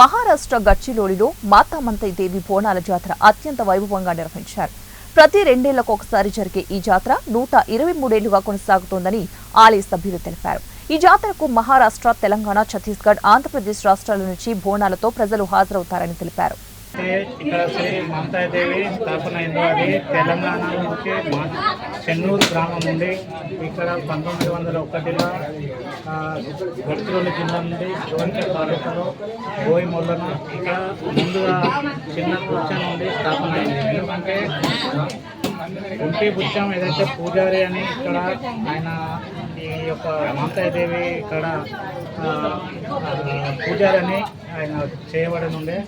మహారాష్ట్ర గచ్చిలోడిలో మాతామంతై దేవి బోనాల జాతర అత్యంత వైభవంగా నిర్వహించారు. ప్రతి రెండేళ్ళకు ఒకసారి జరిగే ఈ జాతర నూట ఇరవై మూడేళ్ళుగా కొనసాగుతోందని ఆలయ సభ్యులు తెలిపారు. ఈ జాతరకు మహారాష్ట్ర తెలంగాణ ఛత్తీస్గఢ్ ఆంధ్రప్రదేశ్ రాష్ట్రాల నుంచి బోనాలతో ప్రజలు హాజరవుతారని తెలిపారు. ఇక్కడ శ్రీ మమతాదేవి స్థాపన అయిందో. అది తెలంగాణ నుంచి మా చెన్నూరు గ్రామం ఉంది ఇక్కడ పంతొమ్మిది వందల ఒకటిలో ఆ, జిల్లా నుండి శివంచ తాలూకాలో బోయిమొల్లన ఇక్కడ ముందుగా చిన్న కూర్చొని నుండి స్థాపన అయింది. ఎందుకంటే ఉంటి పుచ్చం ఏదైతే పూజారి అని ఇక్కడ ఆయన ఈ యొక్క మాంతాదేవి ఇక్కడ పూజారి అని ఆయన చేయబడిన ఉండే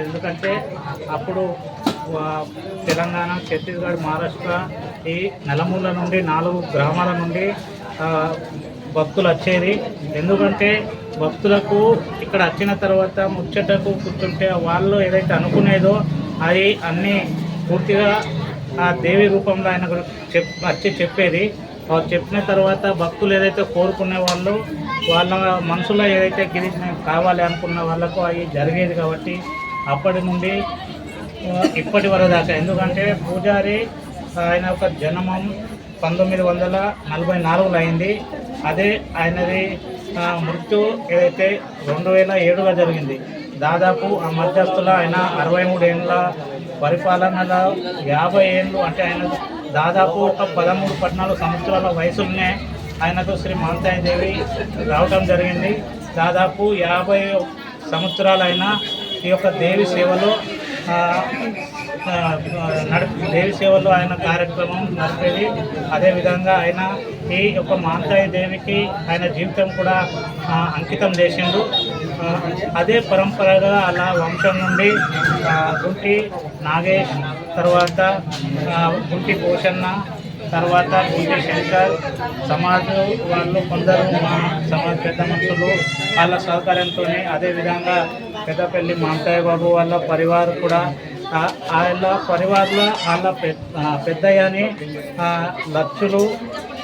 ఎందుకంటే అప్పుడు తెలంగాణ ఛత్తీస్గఢ్ మహారాష్ట్ర ఈ నలుమూల నుండి నాలుగు గ్రామాల నుండి భక్తులు వచ్చేది. ఎందుకంటే భక్తులకు ఇక్కడ వచ్చిన తర్వాత ముచ్చటకు కూర్చుంటే వాళ్ళు ఏదైతే అనుకునేదో అది అన్నీ పూర్తిగా ఆ దేవి రూపంలో ఆయన చెప్ వచ్చి చెప్పేది. వారు చెప్పిన తర్వాత భక్తులు ఏదైతే కోరుకునే వాళ్ళు వాళ్ళ మనసులో ఏదైతే గిరి కావాలి అనుకున్న వాళ్ళకు అవి జరిగేది కాబట్టి అప్పటి నుండి ఇప్పటి వరకు దాకా. ఎందుకంటే పూజారి ఆయన యొక్క జన్మం పంతొమ్మిది వందల నలభై నాలుగులో అయింది. అదే ఆయనది మృత్యు ఏదైతే రెండు వేల ఏడులో జరిగింది. దాదాపు ఆ మధ్యస్థుల ఆయన అరవై మూడు ఏళ్ళ పరిపాలనలో యాభై ఏళ్ళు అంటే ఆయన దాదాపు ఒక పదమూడు పద్నాలుగు సంవత్సరాల వయసులోనే ఆయనకు శ్రీ మాంతాయి దేవి జరిగింది. దాదాపు యాభై సంవత్సరాలైన ఈ యొక్క దేవి సేవలో దేవి సేవలో ఆయన కార్యక్రమం నడిపేది. అదేవిధంగా ఆయన ఈ యొక్క మాంతాయి దేవికి ఆయన జీవితం కూడా అంకితం చేసిండు. అదే పరంపరగా అలా వంశం నుండి గుంటి నాగేష్ తర్వాత గుంటి పోషన్న తర్వాత గుంటి శంకర్ సమాజ్ వాళ్ళు కొందరు మా సమాజ్ పెద్ద మనుషులు వాళ్ళ సహకారంతోనే అదేవిధంగా పెద్దపల్లి మాంతాయి బాబు వాళ్ళ పరివారు కూడా వాళ్ళ పరివార్లో వాళ్ళ పెద్ద పెద్దయ్యని ఆ, లక్షలు